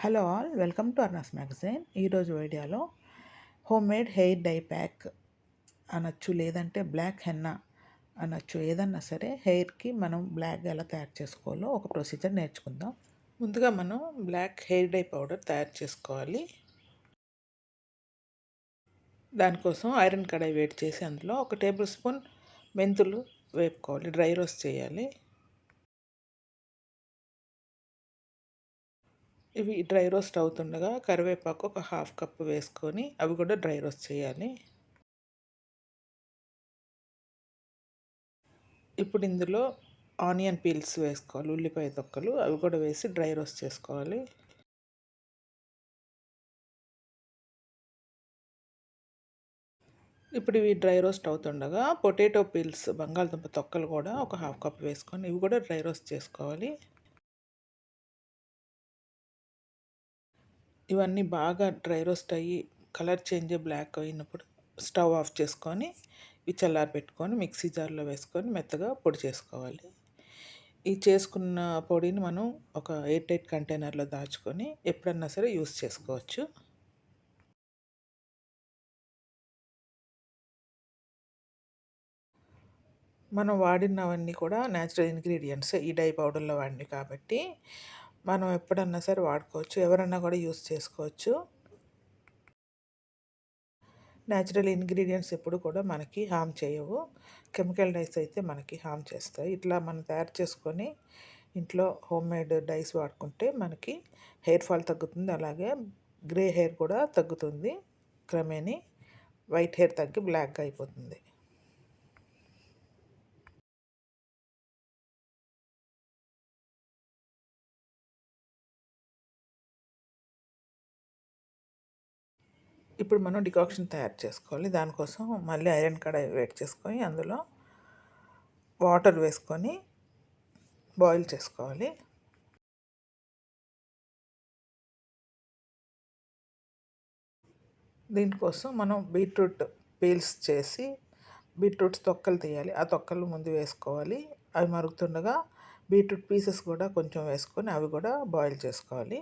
Hello all welcome to Arna's magazine. ఈరోజు వీడియోలో home made hair dye pack అనొచ్చు లేదంటే బ్లాక్ హెన్నా అనొచ్చు. ఏదన్నా సరే హెయిర్కి మనం బ్లాక్ ఎలా తయారు చేసుకోవాలో ఒక ప్రొసీజర్ నేర్చుకుందాం. ముందుగా మనం బ్లాక్ హెయిర్ డై పౌడర్ తయారు చేసుకోవాలి. దానికోసం ఐరన్ కడాయి వేడి చేసి అందులో ఒక టేబుల్ స్పూన్ మెంతులు వేపుకోవాలి డ్రై రోస్ట్ చేయాలి. ఇవి డ్రై రోస్ట్ అవుతుండగా కరివేపాకు ఒక హాఫ్ కప్ వేసుకొని అవి కూడా డ్రై రోస్ట్ చేయాలి. ఇప్పుడు ఇందులో ఆనియన్ పీల్స్ వేసుకోవాలి ఉల్లిపాయ తొక్కలు అవి కూడా వేసి డ్రై రోస్ట్ చేసుకోవాలి. ఇప్పుడు ఇవి డ్రై రోస్ట్ అవుతుండగా పొటాటో పీల్స్ బంగాళదుంప తొక్కలు కూడా ఒక హాఫ్ కప్ వేసుకొని ఇవి కూడా డ్రై రోస్ట్ చేసుకోవాలి. ఇవన్నీ బాగా డ్రై రోస్ట్ అయ్యి కలర్ చేంజ్ బ్లాక్ అయినప్పుడు స్టవ్ ఆఫ్ చేసుకొని ఇవి చల్లారి పెట్టుకొని మిక్సీ జార్లో వేసుకొని మెత్తగా పొడి చేసుకోవాలి. ఈ చేసుకున్న పొడిని మనం ఒక ఎయిట్ ఎయిట్ కంటైనర్లో దాచుకొని ఎప్పుడన్నా సరే యూస్ చేసుకోవచ్చు. మనం వాడినవన్నీ కూడా న్యాచురల్ ఇంగ్రీడియంట్స్ ఈ డై పౌడర్లో వాడినవి కాబట్టి మనం ఎప్పుడన్నా సరే వాడుకోవచ్చు. ఎవరన్నా కూడా యూస్ చేసుకోవచ్చు. న్యాచురల్ ఇంగ్రీడియంట్స్ ఎప్పుడు కూడా మనకి హామ్ చేయవు. కెమికల్ డైస్ అయితే మనకి హామ్ చేస్తాయి. ఇట్లా మనం తయారు చేసుకొని ఇంట్లో హోమ్ మేడ్ డైస్ వాడుకుంటే మనకి హెయిర్ ఫాల్ తగ్గుతుంది. అలాగే గ్రే హెయిర్ కూడా తగ్గుతుంది. క్రమేణి వైట్ హెయిర్ తగ్గి బ్లాక్గా అయిపోతుంది. ఇప్పుడు మనం డికాక్షన్ తయారు చేసుకోవాలి. దానికోసం మళ్ళీ ఐరన్ కడాయి వేట్ చేసుకొని అందులో వాటర్ వేసుకొని బాయిల్ చేసుకోవాలి. దీనికోసం మనం బీట్రూట్ పీల్స్ చేసి బీట్రూట్స్ తొక్కలు తీయాలి. ఆ తొక్కలు ముందు వేసుకోవాలి. అవి మరుగుతుండగా బీట్రూట్ పీసెస్ కూడా కొంచెం వేసుకొని అవి కూడా బాయిల్ చేసుకోవాలి.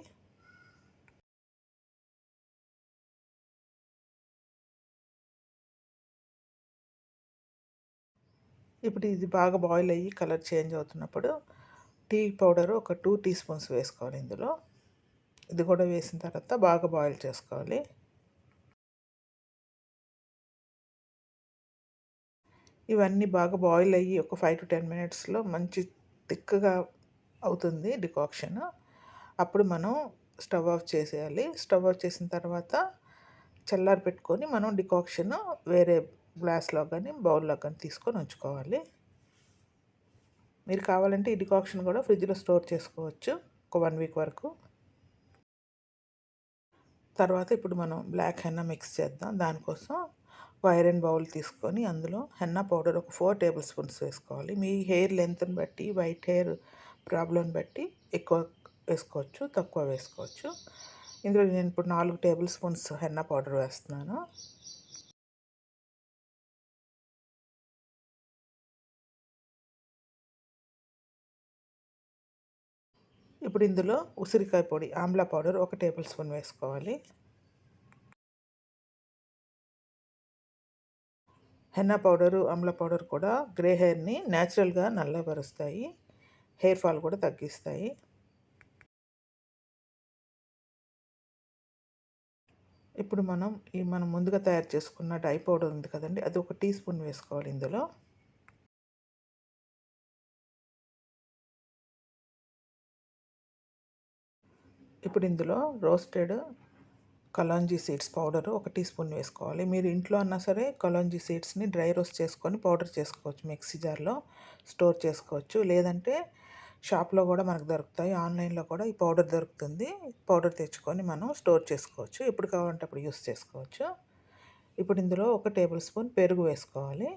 ఇప్పుడు ఇది బాగా బాయిల్ అయ్యి కలర్ చేంజ్ అవుతున్నప్పుడు టీ పౌడర్ ఒక టూ టీ స్పూన్స్ వేసుకోవాలి ఇందులో. ఇది కూడా వేసిన తర్వాత బాగా బాయిల్ చేసుకోవాలి. ఇవన్నీ బాగా బాయిల్ అయ్యి ఒక ఫైవ్ టు టెన్ మినిట్స్లో మంచి థిక్గా అవుతుంది డికాక్షన్ అప్పుడు మనం స్టవ్ ఆఫ్ చేసేయాలి. స్టవ్ ఆఫ్ చేసిన తర్వాత చల్లారి పెట్టుకొని మనం డికాక్షన్ వేరే గ్లాస్లో కానీ బౌల్లో కానీ తీసుకొని ఉంచుకోవాలి. మీరు కావాలంటే ఈ డికాక్షన్ కూడా ఫ్రిడ్జ్లో స్టోర్ చేసుకోవచ్చు ఒక వన్ వీక్ వరకు. తర్వాత ఇప్పుడు మనం బ్లాక్ హెన్నా మిక్స్ చేద్దాం. దానికోసం ఒక ఐరన్ బౌల్ తీసుకొని అందులో హెన్నా పౌడర్ ఒక ఫోర్ టేబుల్ స్పూన్స్ వేసుకోవాలి. మీ హెయిర్ లెంత్ని బట్టి వైట్ హెయిర్ ప్రాబ్లం బట్టి ఎక్కువ వేసుకోవచ్చు తక్కువ వేసుకోవచ్చు. ఇందులో నేను ఇప్పుడు నాలుగు టేబుల్ స్పూన్స్ హెన్నా పౌడర్ వేస్తున్నాను. ఇప్పుడు ఇందులో ఉసిరికాయ పొడి ఆమ్లా పౌడర్ ఒక టేబుల్ స్పూన్ వేసుకోవాలి. హెన్నా పౌడరు ఆమ్లా పౌడర్ కూడా గ్రే హెయిర్ని న్యాచురల్గా నల్లబరుస్తాయి హెయిర్ ఫాల్ కూడా తగ్గిస్తాయి. ఇప్పుడు మనం ఈ మనం ముందుగా తయారు చేసుకున్న డై పౌడర్ ఉంది కదండి అది ఒక టీ స్పూన్ వేసుకోవాలి ఇందులో. ఇప్పుడు ఇందులో రోస్టెడ్ కలాంజీ సీడ్స్ పౌడర్ ఒక టీ స్పూన్ వేసుకోవాలి. మీరు ఇంట్లో అన్నా సరే కలాంజీ సీడ్స్ని డ్రై రోస్ట్ చేసుకొని పౌడర్ చేసుకోవచ్చు. మిక్సీ జార్లో స్టోర్ చేసుకోవచ్చు. లేదంటే షాప్లో కూడా మనకు దొరుకుతాయి. ఆన్లైన్లో కూడా ఈ పౌడర్ దొరుకుతుంది. పౌడర్ తెచ్చుకొని మనం స్టోర్ చేసుకోవచ్చు. ఎప్పుడు కావాలంటే అప్పుడు యూస్ చేసుకోవచ్చు. ఇప్పుడు ఇందులో ఒక టేబుల్ స్పూన్ పెరుగు వేసుకోవాలి.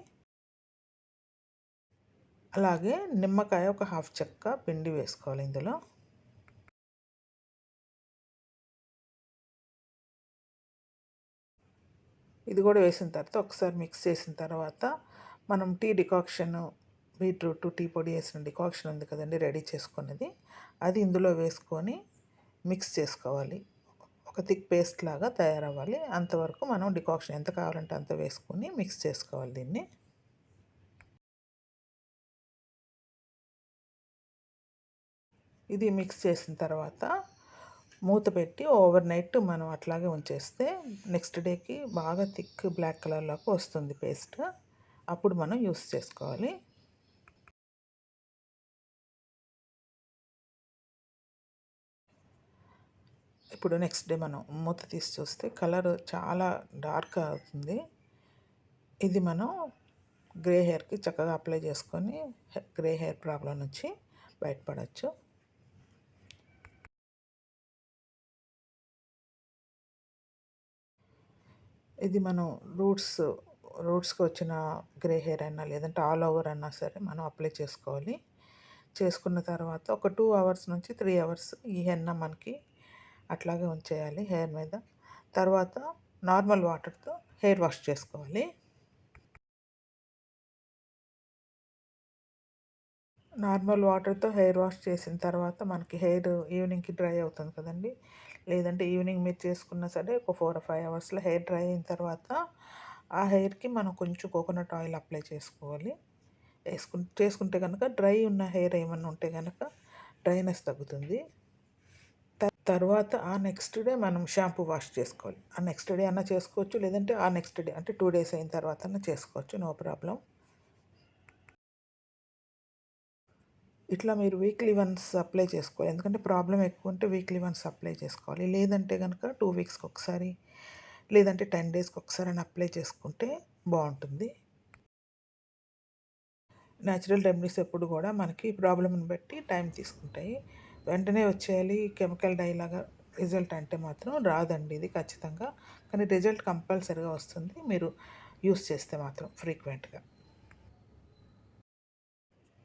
అలాగే నిమ్మకాయ ఒక హాఫ్ చెక్క పిండి వేసుకోవాలి ఇందులో. ఇది కూడా వేసిన తర్వాత ఒకసారి మిక్స్ చేసిన తర్వాత మనం టీ డికాక్షన్ బీట్రూట్ టీ పొడి వేసిన డికాక్షన్ ఉంది కదండి రెడీ చేసుకున్నది. అది ఇందులో వేసుకొని మిక్స్ చేసుకోవాలి. ఒక థిక్ పేస్ట్ లాగా తయారవ్వాలి. అంతవరకు మనం డికాక్షన్ ఎంత కావాలంటే అంత వేసుకొని మిక్స్ చేసుకోవాలి దీన్ని. ఇది మిక్స్ చేసిన తర్వాత మూత పెట్టి ఓవర్ నైట్ మనం అట్లాగే ఉంచేస్తే నెక్స్ట్ డేకి బాగా థిక్ బ్లాక్ కలర్లోకి వస్తుంది పేస్ట్. అప్పుడు మనం యూస్ చేసుకోవాలి. ఇప్పుడు నెక్స్ట్ డే మనం మూత తీసి చూస్తే కలర్ చాలా డార్క్ అవుతుంది. ఇది మనం గ్రే హెయిర్కి చక్కగా అప్లై చేసుకొని గ్రే హెయిర్ ప్రాబ్లం నుంచి బయటపడవచ్చు ఇది మనం రూట్స్ రూట్స్కి వచ్చిన గ్రే హెయిర్ అయినా లేదంటే ఆల్ ఓవర్ అయినా సరే మనం అప్లై చేసుకోవాలి. చేసుకున్న తర్వాత ఒక టూ అవర్స్ నుంచి త్రీ అవర్స్ ఈ హెన్న మనకి అట్లాగే ఉంచేయాలి హెయిర్ మీద. తర్వాత నార్మల్ వాటర్తో హెయిర్ వాష్ చేసుకోవాలి. నార్మల్ వాటర్తో హెయిర్ వాష్ చేసిన తర్వాత మనకి హెయిర్ ఈవినింగ్కి డ్రై అవుతుంది కదండి. లేదంటే ఈవినింగ్ మీరు చేసుకున్నా సరే ఒక ఫోర్ ఫైవ్ అవర్స్లో హెయిర్ డ్రై అయిన తర్వాత ఆ హెయిర్కి మనం కొంచెం కోకోనట్ ఆయిల్ అప్లై చేసుకోవాలి. వేసుకు చేసుకుంటే కనుక డ్రై ఉన్న హెయిర్ ఏమన్నా ఉంటే కనుక డ్రైనెస్ తగ్గుతుంది. తర్వాత ఆ నెక్స్ట్ డే మనం షాంపూ వాష్ చేసుకోవాలి. ఆ నెక్స్ట్ డే అన్నా చేసుకోవచ్చు లేదంటే ఆ నెక్స్ట్ డే అంటే టూ డేస్ అయిన తర్వాత అన్నా చేసుకోవచ్చు నో ప్రాబ్లం. ఇట్లా మీరు వీక్లీ వన్స్ అప్లై చేసుకోవాలి. ఎందుకంటే ప్రాబ్లం ఎక్కువ ఉంటే వీక్లీ వన్స్ అప్లై చేసుకోవాలి. లేదంటే కనుక టూ వీక్స్కి ఒకసారి లేదంటే టెన్ డేస్కి ఒకసారి అని అప్లై చేసుకుంటే బాగుంటుంది. న్యాచురల్ రెమెడీస్ ఎప్పుడు కూడా మనకి ప్రాబ్లమ్ని బట్టి టైం తీసుకుంటాయి. వెంటనే వచ్చేయాలి కెమికల్ డైలాగా రిజల్ట్ అంటే మాత్రం రాదండి ఇది ఖచ్చితంగా. కానీ రిజల్ట్ కంపల్సరిగా వస్తుంది. మీరు యూస్ చేస్తే మాత్రం ఫ్రీక్వెంట్గా